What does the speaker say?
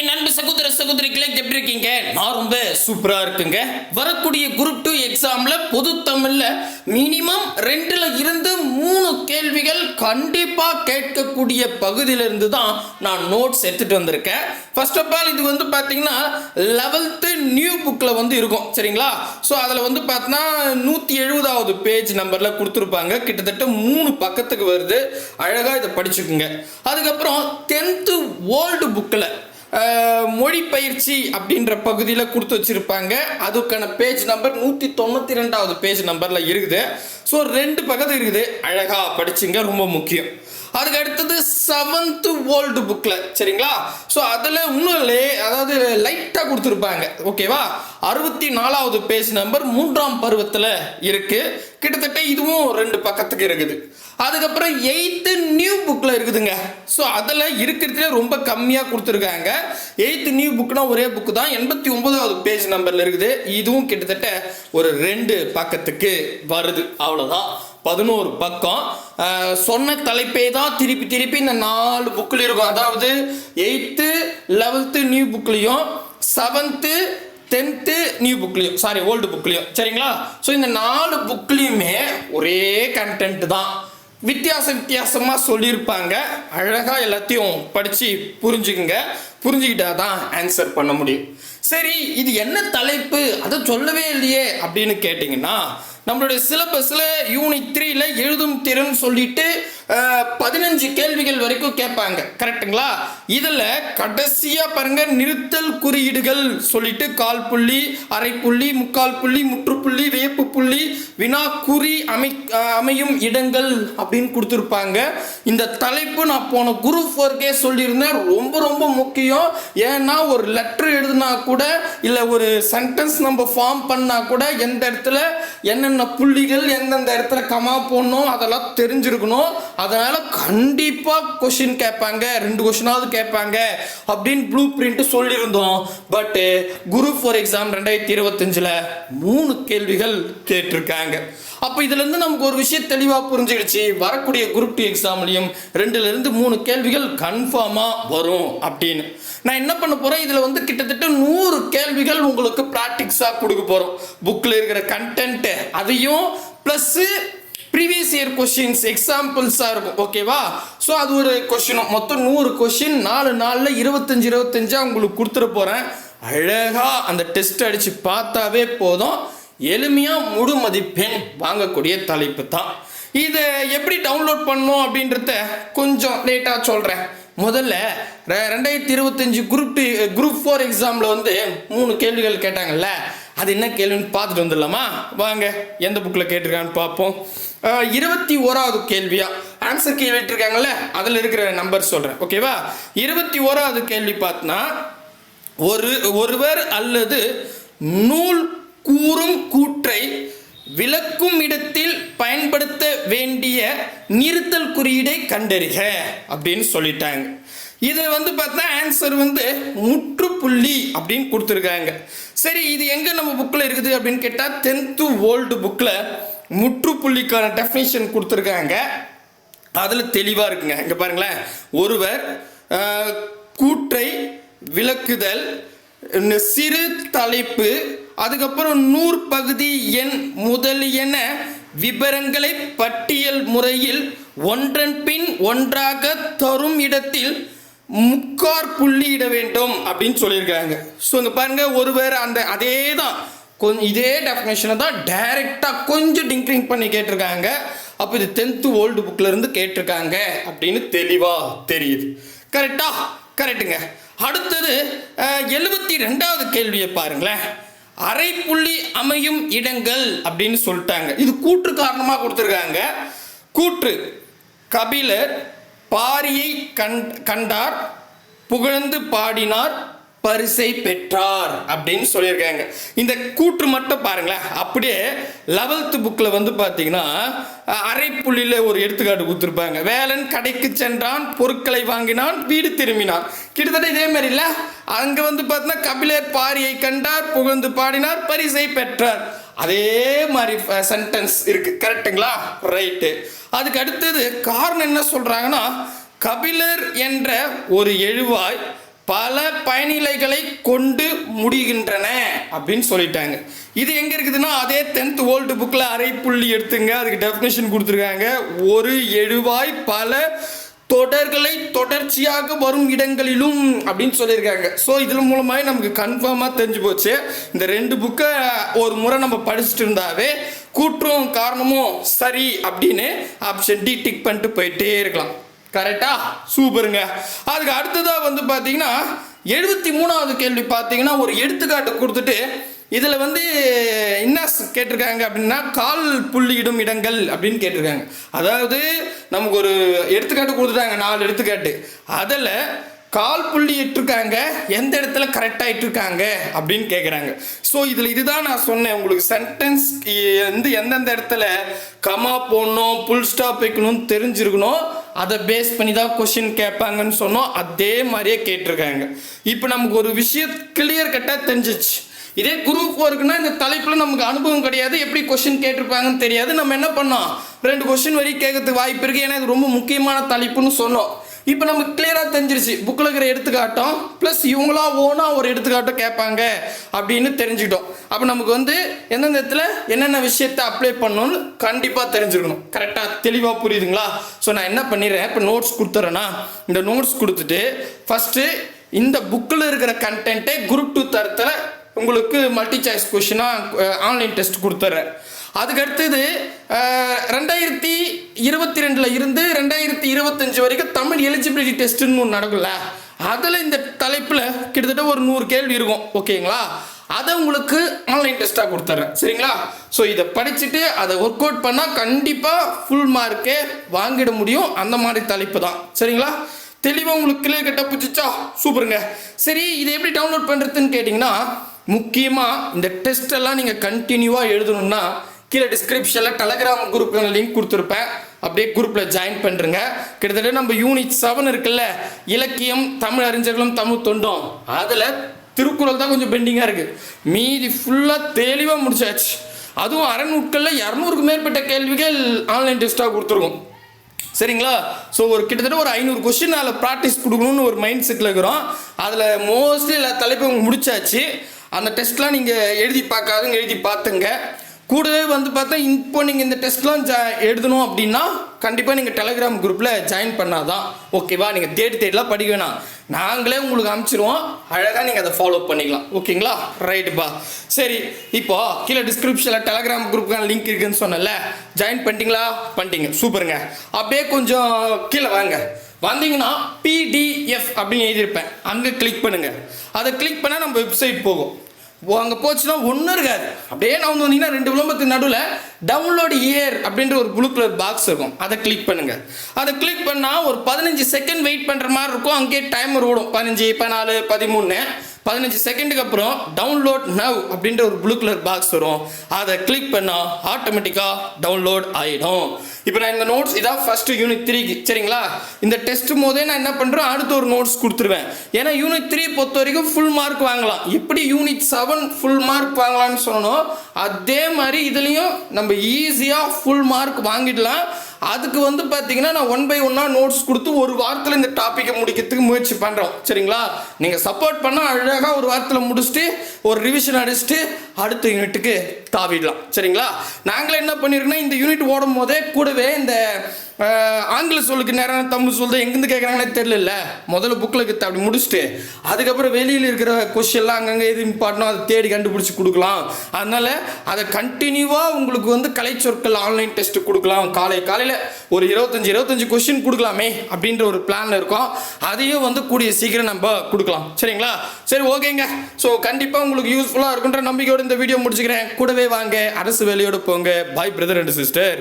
என் அன்பு சகோதர சகோதரிகளே எப்படி இருக்கீங்க? நான் ரொம்ப சூப்பரா இருக்குங்க. வரக்கூடிய குரூப் டூ எக்ஸாம்ல பொது தமிழ்ல மினிமம் ரெண்டுல இருந்து மூணு கேள்விகள் கண்டிப்பா கேட்கக்கூடிய பகுதியிலிருந்து தான் நான் நோட்ஸ் எடுத்துட்டு வந்திருக்கேன். ஃபர்ஸ்ட் ஆஃப் ஆல் இது வந்து பாத்தீங்கன்னா லெவல்த்து நியூ புக்கில் வந்து இருக்கும். சரிங்களா? ஸோ அதில் வந்து பார்த்தீங்கன்னா நூற்றி எழுபதாவது பேஜ் நம்பரில் கொடுத்துருப்பாங்க. கிட்டத்தட்ட மூணு பக்கத்துக்கு வருது. அழகாக இதை படிச்சுக்குங்க. அதுக்கப்புறம் டென்த்து ஓல்டு புக்கில் மொழி பயிற்சி அப்படின்ற பகுதியில் கொடுத்து வச்சுருப்பாங்க. அதுக்கான பேஜ் நம்பர் நூற்றி தொண்ணூற்றி ரெண்டாவது பேஜ் நம்பரில் இருக்குது. ஸோ ரெண்டு பக்கத்து இருக்குது. அழகாக படிச்சுங்க ரொம்ப முக்கியம். அதுக்கு அடுத்தது செவன்த்து ஓல்டு புக்கில் சரிங்களா? ஸோ அதில் இன்னும் லே அதாவது லைட்டாக கொடுத்துருப்பாங்க. ஓகேவா அறுபத்தி நாலாவது பேஜ் நம்பர் மூன்றாம் பருவத்தில் இருக்குது கிட்டத்தட்ட இதுவும் ரெண்டு பக்கத்துக்கு இருக்குது. அதுக்கப்புறம் எயித்து நியூ புக்கில் இருக்குதுங்க. ஸோ அதில் இருக்கிறதுலே ரொம்ப கம்மியாக கொடுத்துருக்காங்க. எயித்து நியூ புக்னா ஒரே புக்கு தான். எண்பத்தி ஒன்பதாவது பேஜ் நம்பரில் இருக்குது. இதுவும் கிட்டத்தட்ட ஒரு ரெண்டு பக்கத்துக்கு வருது. அவ்வளோதான் பதினோரு பக்கம். சொன்ன தலைப்பே தான் திருப்பி திருப்பி இந்த நாலு புக்கில் இருக்கும். அதாவது எயித்து லெவல்த்து நியூ புக்லேயும் செவன்த்து டென்த்து நியூ புக்லேயும் சாரி ஓல்டு புக்லேயும் சரிங்களா? ஸோ இந்த நாலு புக்லேயுமே ஒரே கண்டென்ட் தான். வித்தியாச வித்தியாசமாக சொல்லியிருப்பாங்க. அழகாக எல்லாத்தையும் படித்து புரிஞ்சுக்குங்க. புரிஞ்சுக்கிட்டா தான் ஆன்சர் பண்ண முடியும். சரி இது என்ன தலைப்பு? அதை சொல்லவே இல்லையே அப்படின்னு கேட்டிங்கன்னா நம்மளுடைய சிலபஸில் யூனிட் த்ரீல எழுதும் திறன் சொல்லிட்டு பதினஞ்சு கேள்விகள் வரைக்கும் கேட்பாங்க. கரெக்ட்டுங்களா இதில் கடைசியாக பாருங்க நிறுத்தல் குறியீடுகள் சொல்லிட்டு கால் புள்ளி அரை புள்ளி முக்கால் புள்ளி முற்றுப்புள்ளி வேப்பு புள்ளி வினா குறி அமை அமையும் இடங்கள் அப்படின்னு கொடுத்துருப்பாங்க. இந்த தலைப்பு நான் போன குரு ஃபோர்கே சொல்லியிருந்தேன். ரொம்ப ரொம்ப முக்கியம். ஏன்னா ஒரு லெட்டர் எழுதுனா கூட இல்லை ஒரு சென்டென்ஸ் நம்ம ஃபார்ம் பண்ணா கூட எந்த இடத்துல என்னென்ன புள்ளிகள் எந்தெந்த இடத்துல கமா போடணும் அதெல்லாம் தெரிஞ்சிருக்கணும். அதனால கண்டிப்பாக கொஷின் கேட்பாங்க. ரெண்டு கொஷினாவது கேட்பாங்க அப்படின்னு ப்ளூ பிரிண்ட் சொல்லியிருந்தோம். பட்டு குரூப் ஃபார் எக்ஸாம் ரெண்டாயிரத்தி இருபத்தஞ்சில் மூணு கேள்விகள் கேட்டிருக்காங்க. அப்போ இதுலேருந்து நமக்கு ஒரு விஷயம் தெளிவாக புரிஞ்சிடுச்சு. வரக்கூடிய குரூப் டூ எக்ஸாம்லையும் ரெண்டுலேருந்து மூணு கேள்விகள் கன்ஃபார்மாக வரும் அப்படின்னு. நான் என்ன பண்ண போகிறேன் இதில் வந்து கிட்டத்தட்ட நூறு கேள்விகள் உங்களுக்கு ப்ராக்டிக்ஸாக கொடுக்க போகிறோம் புக்கில் இருக்கிற கண்டென்ட்டு அதையும் ப்ளஸ்ஸு ப்ரீவியஸ் இயர் கொஷின்ஸ் எக்ஸாம்பிள்ஸாக இருக்கும். ஓகேவா ஸோ அது ஒரு கொஷினும் மொத்தம் நூறு கொஷின் நாலு நாளில் இருபத்தஞ்சி இருபத்தஞ்சா உங்களுக்கு கொடுத்துட போகிறேன் அழகாக அந்த டெஸ்ட் அடித்து பார்த்தாவே போதும். எளிமையாக முழு மதிப்பெண் வாங்கக்கூடிய தலைப்பு தான். இதை எப்படி டவுன்லோட் பண்ணணும் அப்படின்றத கொஞ்சம் லேட்டாக சொல்கிறேன் முதல்ல ரெ- ரெண்டாயிரத்தி இருபத்தஞ்சி குரூப் டூ குரூப் ஃபோர் எக்ஸாமில் வந்து மூணு கேள்விகள் கேட்டாங்கல்ல? அது என்ன கேள்வின்னு பார்த்துட்டு வந்துடலாமா? வாங்க எந்த புக்கில் கேட்டிருக்கான்னு பார்ப்போம். இருபத்தி ஓராவது கேள்வியா? ஆன்சர் கேள்வி கேட்டிருக்காங்கல்ல அதில் இருக்கிற நம்பர் சொல்கிறேன் ஓகேவா இருபத்தி ஓராவது கேள்வி பார்த்தனா ஒரு ஒருவர் அல்லது நூல் கூறும் கூற்றை விளக்கும் இடத்தில் பயன்படுத்த வேண்டிய நிறுத்தல் குறியீடை கண்டறிக அப்படின்னு சொல்லிட்டாங்க. இது வந்து பார்த்தா ஆன்சர் வந்து முற்றுப்புள்ளி அப்படின்னு கொடுத்துருக்காங்க. சரி இது எங்கே நம்ம புக்கில் இருக்குது அப்படின்னு கேட்டால் டென்த்து ஓல்டு புக்கில் முற்றுப்புள்ளிக்கான டெஃபினேஷன் கொடுத்துருக்காங்க. அதில் தெளிவாக இருக்குங்க. இங்கே பாருங்களேன். ஒருவர் கூற்றை விளக்குதல் இந்த சிறு தலைப்பு அதுக்கப்புறம் நூற்பகுதி எண் முதலியன விபரங்களை பட்டியல் முறையில் ஒன்றன் பின் ஒன்றாக தரும் இடத்தில் முக்கார் புள்ளியிட வேண்டும் அப்படின்னு சொல்லியிருக்காங்க ஸோ இங்கே பாருங்க ஒருவர் அந்த அதே தான் கொஞ்சம் இதே டெஃபினேஷனை தான் டைரெக்டாக கொஞ்சம் டிங்க்ரிங் பண்ணி கேட்டிருக்காங்க. அப்போ இது டென்த்து ஓல்டு புக்கிலேருந்து கேட்டிருக்காங்க அப்படின்னு தெளிவாக தெரியுது. கரெக்டா கரெக்டுங்க அடுத்தது எழுபத்தி ரெண்டாவது கேள்வியை பாருங்களேன். அரை புள்ளி அமையும் இடங்கள் அப்படின்னு சொல்லிட்டாங்க. இது கூற்று காரணமாக கொடுத்துருக்காங்க. கூற்று கபிலர் பாரியை கண் கண்டார் புகழ்ந்து பாடினார் பரிசை பெற்றார் அப்படின்னு சொல்லியிருக்காங்க. இந்த கூற்று மட்டும் பாருங்களேன். அப்படியே லெவல்த்து புக்கில் வந்து பார்த்தீங்கன்னா அரைப்புள்ளியில் ஒரு எடுத்துக்காட்டு கொடுத்துருப்பாங்க. வேலன் கடைக்கு சென்றான் பொருட்களை வாங்கினான் வீடு திரும்பினான். கிட்டத்தட்ட இதே மாதிரி இல்லை அங்கே வந்து பார்த்தீங்கன்னா கபிலர் பாரியை கண்டார் புகழ்ந்து பாடினார் பரிசை பெற்றார். அதே மாதிரி சென்டென்ஸ் இருக்கு. கரெக்ட்டுங்களா ரைட்டு அதுக்கு அடுத்தது காரணம் என்ன சொல்றாங்கன்னா கபிலர் என்ற ஒரு எழுவாய் பல பயனிலைகளை கொண்டு முடிகின்றன அப்படின்னு சொல்லிட்டாங்க. இது எங்கே இருக்குதுன்னா அதே டென்த் ஓல்டு புக்கில் அரை புள்ளி எடுத்துங்க. அதுக்கு டெஃபினேஷன் கொடுத்துருக்காங்க. ஒரு எழுவாய் பல தொடர்களை தொடர்ச்சியாக வரும் இடங்களிலும் அப்படின்னு சொல்லியிருக்காங்க. ஸோ இதில் மூலமாக நமக்கு கன்ஃபார்மாக தெரிஞ்சு போச்சு. இந்த ரெண்டு புக்கை ஒரு முறை நம்ம படிச்சுட்டு இருந்தாவே கூற்றும் காரணமும் சரி அப்படின்னு ஆப்ஷன் டி டிக் பண்ணிட்டு போயிட்டே இருக்கலாம். கரெக்டா சூப்பருங்க. அதுக்கு அடுத்ததாக வந்து பார்த்தீங்கன்னா எழுபத்தி மூணாவது கேள்வி பார்த்தீங்கன்னா ஒரு எடுத்துக்காட்டு கொடுத்துட்டு இதில் வந்து என்ன கேட்டிருக்காங்க அப்படின்னா கால் புள்ளியிடும் இடங்கள் அப்படின்னு கேட்டிருக்காங்க. அதாவது நமக்கு ஒரு எடுத்துக்காட்டு கொடுத்துட்டாங்க நாலு எடுத்துக்காட்டு. அதில் கால் புள்ளி இட்டிருக்காங்க எந்த இடத்துல கரெக்டாக இட்டிருக்காங்க அப்படின்னு கேட்குறாங்க ஸோ இதில் இதுதான் நான் சொன்னேன் உங்களுக்கு சென்டென்ஸ் வந்து எந்தெந்த இடத்துல கமா போடணும் புல் ஸ்டாப் வைக்கணும்னு தெரிஞ்சிருக்கணும் அதை பேஸ் பண்ணி தான் கொஷின் கேட்பாங்கன்னு சொன்னோம் அதே மாதிரியே கேட்டிருக்காங்க. இப்போ நமக்கு ஒரு விஷயம் கிளியர் கட்டாக தெரிஞ்சிச்சு. இதே குரூப் ஒர்க்குனா இந்த தலைப்பில் நமக்கு அனுபவம் கிடையாது. எப்படி கொஷின் கேட்டிருப்பாங்கன்னு தெரியாது. நம்ம என்ன பண்ணோம்? ரெண்டு கொஷின் வரி கேட்கறதுக்கு வாய்ப்பு இருக்குது ஏன்னா இது ரொம்ப முக்கியமான தலைப்புன்னு சொன்னோம். இப்போ நமக்கு கிளியராக தெரிஞ்சிருச்சு. புக்கில் இருக்கிற எடுத்துக்காட்டம் ப்ளஸ் இவங்களா ஓனாக ஒரு எடுத்துக்காட்டம் கேட்பாங்க அப்படின்னு தெரிஞ்சுக்கிட்டோம். அப்போ நமக்கு வந்து எந்தெந்த இடத்துல என்னென்ன விஷயத்தை அப்ளை பண்ணணும்னு கண்டிப்பாக தெரிஞ்சுக்கணும். கரெக்டாக தெளிவாக புரியுதுங்களா? ஸோ நான் என்ன பண்ணிடுறேன்? இப்போ நோட்ஸ் கொடுத்துறேன்னா இந்த நோட்ஸ் கொடுத்துட்டு ஃபஸ்ட்டு இந்த புக்கில் இருக்கிற கண்டென்ட்டை குரூப் டூ தரத்தில் உங்களுக்கு மல்டி சாய்ஸ் கொஷினாக ஆன்லைன் டெஸ்ட் கொடுத்துட்றேன் அதுக்கு அடுத்தது ரெண்டாயிரத்தி இருபத்தி ரெண்டில் இருந்து ரெண்டாயிரத்தி இருபத்தஞ்சி வரைக்கும் தமிழ் எலிஜிபிலிட்டி டெஸ்ட்டுன்னு ஒன்று நடக்கும்ல அதில் இந்த தலைப்பில் கிட்டத்தட்ட ஒரு நூறு கேள்வி இருக்கும் ஓகேங்களா? அதை உங்களுக்கு ஆன்லைன் டெஸ்ட்டாக கொடுத்துட்றேன் சரிங்களா? ஸோ இதை படிச்சுட்டு அதை ஒர்க் அவுட் பண்ணால் கண்டிப்பாக ஃபுல் மார்க்கே வாங்கிட முடியும் அந்த மாதிரி தலைப்பு தான் சரிங்களா? தெளிவாக உங்களுக்கு கிளியர் கட்டாக பிடிச்சிச்சா சூப்பருங்க. சரி இதை எப்படி டவுன்லோட் பண்ணுறதுன்னு கேட்டிங்கன்னா முக்கியமாக இந்த டெஸ்ட்டெல்லாம் நீங்கள் கண்டினியூவாக எழுதணும்னா கீழே டிஸ்கிரிப்ஷனில் டெலகிராம் குரூப்புக்கான லிங்க் கொடுத்துருப்பேன். அப்படியே குரூப்பில் ஜாயின் பண்ணுறங்க கிட்டத்தட்ட நம்ம யூனிட் செவன் இருக்குல்ல இலக்கியம் தமிழ் அறிஞர்களும் தமிழ் தொண்டும். அதில் திருக்குறள் தான் கொஞ்சம் பெண்டிங்காக இருக்குது மீதி ஃபுல்லாக தெளிவாக முடிச்சாச்சு. அதுவும் அறநூட்களில் இரநூறுக்கு மேற்பட்ட கேள்விகள் ஆன்லைன் டெஸ்ட்டாக கொடுத்துருக்கோம். சரிங்களா? ஸோ ஒரு கிட்டத்தட்ட ஒரு ஐநூறு கொஸ்டின் அதில் ப்ராக்டிஸ் கொடுக்கணும்னு ஒரு மைண்ட் செட்டில் இருக்கிறோம். அதில் மோஸ்ட்லி எல்லா தலைப்பும் முடிச்சாச்சு. அந்த டெஸ்ட்லாம் நீங்கள் எழுதி பார்க்காதுங்க எழுதி பார்த்துங்க. கூடவே வந்து பார்த்தா இப்போ நீங்கள் இந்த டெஸ்ட்லாம் ஜா எழுதணும் அப்படின்னா கண்டிப்பாக நீங்கள் டெலகிராம் குரூப்பில் ஜாயின் பண்ணாதான் ஓகேவா நீங்கள் தேடி தேடிலாம் படிக்க வேணாம். நாங்களே உங்களுக்கு அனுப்பிச்சிருவோம் அழகாக நீங்கள் அதை ஃபாலோ பண்ணிக்கலாம். ஓகேங்களா ரைட்டுப்பா சரி இப்போ கீழே டிஸ்கிரிப்ஷனில் டெலகிராம் குரூப்புக்கான லிங்க் இருக்குதுன்னு சொன்னல ஜாயின் பண்ணிட்டீங்களா? பண்ணிட்டீங்க. சூப்பருங்க. அப்படியே கொஞ்சம் கீழே வாங்க. வந்தீங்கன்னா பிடிஎஃப் அப்படின்னு எழுதியிருப்பேன். அங்கே கிளிக் பண்ணுங்கள் அதை கிளிக் பண்ணால் நம்ம வெப்சைட் போகும். அங்கே போச்சுன்னா ஒன்றும் இருக்காது. அப்படியே நான் வந்து வந்தீங்கன்னா ரெண்டு விளம்பரத்துக்கு நடுவில் டவுன்லோடு இயர் அப்படின்ற ஒரு ப்ளூ கலர் பாக்ஸ் இருக்கும். அதை கிளிக் பண்ணுங்கள் அதை கிளிக் பண்ணால் ஒரு பதினஞ்சு செகண்ட் வெயிட் பண்ணுற மாதிரி இருக்கும். அங்கேயே டைமர் ஓடும். பதினஞ்சு பதினாலு பதிமூணு பதினஞ்சு செகண்டுக்கு அப்புறம் டவுன்லோட் நவ் அப்படின்ற ஒரு ப்ளூ கலர் பாக்ஸ் வரும். அதை கிளிக் பண்ணால் ஆட்டோமேட்டிக்காக டவுன்லோட் ஆகிடும் இப்போ நான் இந்த நோட்ஸ் இதான் ஃபஸ்ட்டு யூனிட் த்ரீக்கு சரிங்களா? இந்த டெஸ்ட் போதே நான் என்ன பண்ணுறேன் அடுத்து ஒரு நோட்ஸ் கொடுத்துருவேன். ஏன்னா யூனிட் த்ரீ பொறுத்த வரைக்கும் ஃபுல் மார்க் வாங்கலாம். எப்படி யூனிட் செவன் ஃபுல் மார்க் வாங்கலாம்னு சொன்னோம் அதே மாதிரி இதுலேயும் நம்ம ஈஸியாக ஃபுல் மார்க் வாங்கிடலாம். அதுக்கு வந்து பார்த்தீங்கன்னா நான் ஒன் பை ஒன்னாக நோட்ஸ் கொடுத்து ஒரு வாரத்தில் இந்த டாப்பிக்கை முடிக்கிறதுக்கு முயற்சி பண்ணுறோம் சரிங்களா? நீங்கள் சப்போர்ட் பண்ணால் அழகாக ஒரு வாரத்தில் முடிச்சுட்டு ஒரு ரிவிஷன் அடிச்சுட்டு அடுத்த யூனிட்டுக்கு தாவிடலாம். சரிங்களா? நாங்களே என்ன பண்ணியிருக்கோம்னா இந்த யூனிட் ஓடும் போதே கூடவே இந்த ஆங்கில சொல்லுக்கு நேரம் தமிழ் சொல்லுது எங்கேருந்து கேட்குறாங்கன்னே தெரியல முதல்ல புக்கில் இருக்குது அப்படி முடிச்சுட்டு அதுக்கப்புறம் வெளியில் இருக்கிற கொஷின்லாம் அங்கங்கே எது இம்பார்ட்டனோ அதை தேடி கண்டுபிடிச்சி கொடுக்கலாம். அதனால் அதை கண்டினியூவாக உங்களுக்கு வந்து கலை சொற்கள் ஆன்லைன் டெஸ்ட்டு கொடுக்கலாம். காலை காலையில் ஒரு இருபத்தஞ்சி இருபத்தஞ்சி கொஷின் கொடுக்கலாமே அப்படின்ற ஒரு பிளான் இருக்கும். அதையும் வந்து கூடிய சீக்கிரம் நம்ம கொடுக்கலாம். சரிங்களா? சரி ஓகேங்க ஸோ கண்டிப்பாக உங்களுக்கு யூஸ்ஃபுல்லாக இருக்குன்ற நம்பிக்கையோட இந்த வீடியோ முடிச்சுக்கிறேன். கூடவே வாங்க. அரசு வேலையோடு போங்க. பாய் பிரதர் அண்ட் சிஸ்டர்